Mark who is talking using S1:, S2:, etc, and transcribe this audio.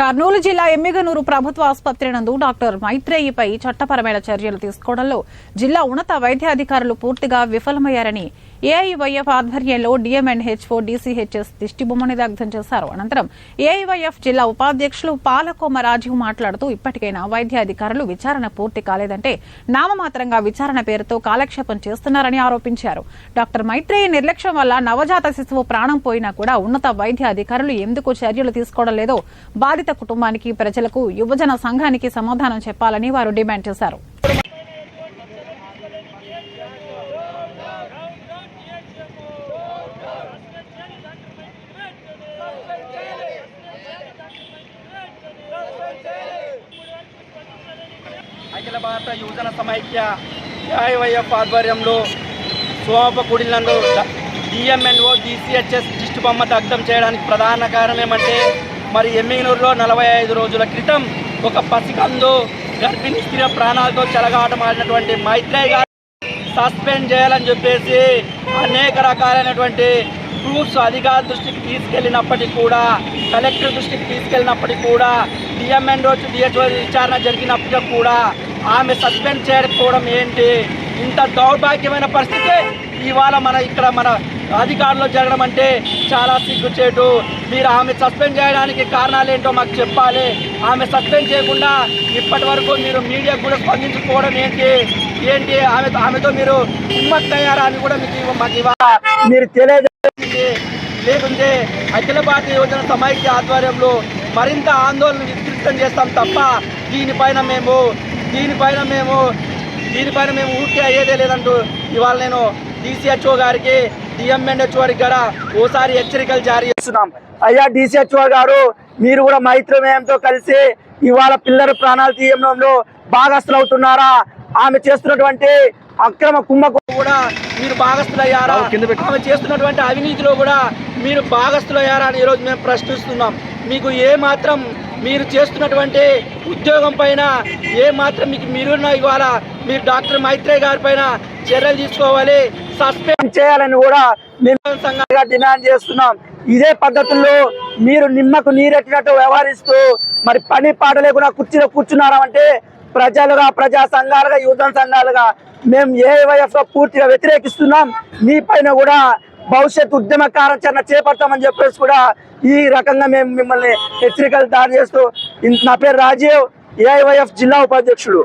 S1: కర్నూలు జిల్లా ఎమ్మిగనూరు ప్రభుత్వ ఆసుపత్రి నందు డాక్టర్ మైత్రేయిపై చట్టపరమైన చర్యలు తీసుకోవడంలో జిల్లా ఉన్నత వైద్యాధికారులు పూర్తిగా విఫలమయ్యారని ఏఐవైఎఫ్ ఆధ్వర్యంలో డిఎంఎన్హెచ్ఓ డీసీహెచ్ఎస్ దిష్టిబొమ్మని దగ్ధం చేశారు. అనంతరం ఏఐవైఎఫ్ జిల్లా ఉపాధ్యక్షులు పాలకోమ రాజీవ్ మాట్లాడుతూ ఇప్పటికైనా వైద్యాధికారులు విచారణ పూర్తి కాలేదంటే నామమాత్రంగా విచారణ పేరుతో కాలక్షేపం చేస్తున్నారని ఆరోపించారు. డాక్టర్ మైత్రేయి నిర్లక్ష్యం వల్ల నవజాత శిశువు ప్రాణం పోయినా కూడా ఉన్నత వైద్య అధికారులు ఎందుకు చర్యలు తీసుకోవడం లేదో బాధిత కుటుంబానికి ప్రజలకు యువజన సంఘానికి సమాధానం చెప్పాలని వారు డిమాండ్ చేశారు.
S2: అఖిల భారత యువజన సమైక్య ఏఐవైఎఫ్ ఆధ్వర్యంలో సోమపకూడినందు డిఎంఎన్ఓ డిసిహెచ్ఎస్ దిష్టి బొమ్మ దగ్ధం చేయడానికి ప్రధాన కారణం ఏమంటే మరి ఎమ్మిగనూరులో నలభై ఐదు రోజుల క్రితం ఒక పసికందు గర్భిణీ స్త్రీ ప్రాణాలతో చెలగాటమాడినటువంటి మైత్రేయ్ గారు సస్పెండ్ చేయాలని చెప్పేసి అనేక రకాలైనటువంటి ప్రూఫ్స్ అధికార దృష్టికి తీసుకెళ్ళినప్పటికీ కూడా కలెక్టర్ దృష్టికి తీసుకెళ్ళినప్పటికీ కూడా డిఎంఎన్ రోజు డిహెచ్ఓ విచారణ జరిగినప్పటికీ కూడా ఆమె సస్పెండ్ చేయకపోవడం ఏంటి? ఇంత దౌర్భాగ్యమైన పరిస్థితి ఇవాళ మన ఇక్కడ మన అధికారులు జరగడం అంటే చాలా సిగ్గుచేటు. మీరు ఆమె సస్పెండ్ చేయడానికి కారణాలు ఏంటో మాకు చెప్పాలి. ఆమె సస్పెండ్ చేయకుండా ఇప్పటి వరకు మీరు మీడియాకు కూడా స్పందించకపోవడం ఏంటి? ఏంటి? ఆమె ఆమెతో మీరు హిమ్మత్తయ్యారా అని కూడా మీకు మాకు ఇవాళ మీరు తెలియజేయండి లేకుంటే అఖిల భారతీయ యువజన సమైక్య ఆధ్వర్యంలో మరింత ఆందోళన విస్తృతం చేస్తాం తప్ప దీనిపైన మేము దీనిపైన మేము దీనిపైన మేము ఊరికే అయ్యేదే లేదంటూ ఇవాళ నేను డిసిహెచ్ఓ గారికి డిఎంఎన్హెచ్ఓ కూడా ఓసారి హెచ్చరికలు జారీ చేస్తున్నాం. అయ్యా డిసిహెచ్ఓ గారు మీరు కూడా మైత్రమేయంతో కలిసి ఇవాళ పిల్లల ప్రాణాలు తీయడంలో భాగస్తులు అవుతున్నారా ఆమె చేస్తున్నటువంటి అక్రమ కుంభకం కూడా మీరు భాగస్తులయ్యారా ఆమె చేస్తున్నటువంటి అవినీతిలో కూడా మీరు భాగస్తులయ్యారా అని ఈరోజు మేము ప్రశ్నిస్తున్నాం. మీకు ఏ మాత్రం మీరు చేస్తున్నటువంటి ఉద్యోగం పైన ఏ మాత్రం మీకు మీరున్న ఇవాళ మీరు డాక్టర్ మైత్రేయ్ గారి పైన చర్యలు తీసుకోవాలి. సస్పెండ్ చేయాలని కూడా మేము సంఘంగా డిమాండ్ చేస్తున్నాం. ఇదే పద్ధతుల్లో మీరు నిమ్మకు నీరెట్టినట్టు వ్యవహరిస్తూ మరి పని పాట లేకుండా కుర్చీలో కూర్చున్నారా అంటే ప్రజలుగా ప్రజా సంఘాలుగా యువజన సంఘాలుగా మేము ఏవైఎఫ్ పూర్తిగా వ్యతిరేకిస్తున్నాం. మీ పైన కూడా భవిష్యత్ ఉద్యమ కార్యాచరణ చేపడతామని చెప్పేసి కూడా ఈ రకంగా మేము మిమ్మల్ని హెచ్చరికలు దారి చేస్తూ నా పేరు రాజీవ్ ఏఐవైఎఫ్ జిల్లా ఉపాధ్యక్షుడు.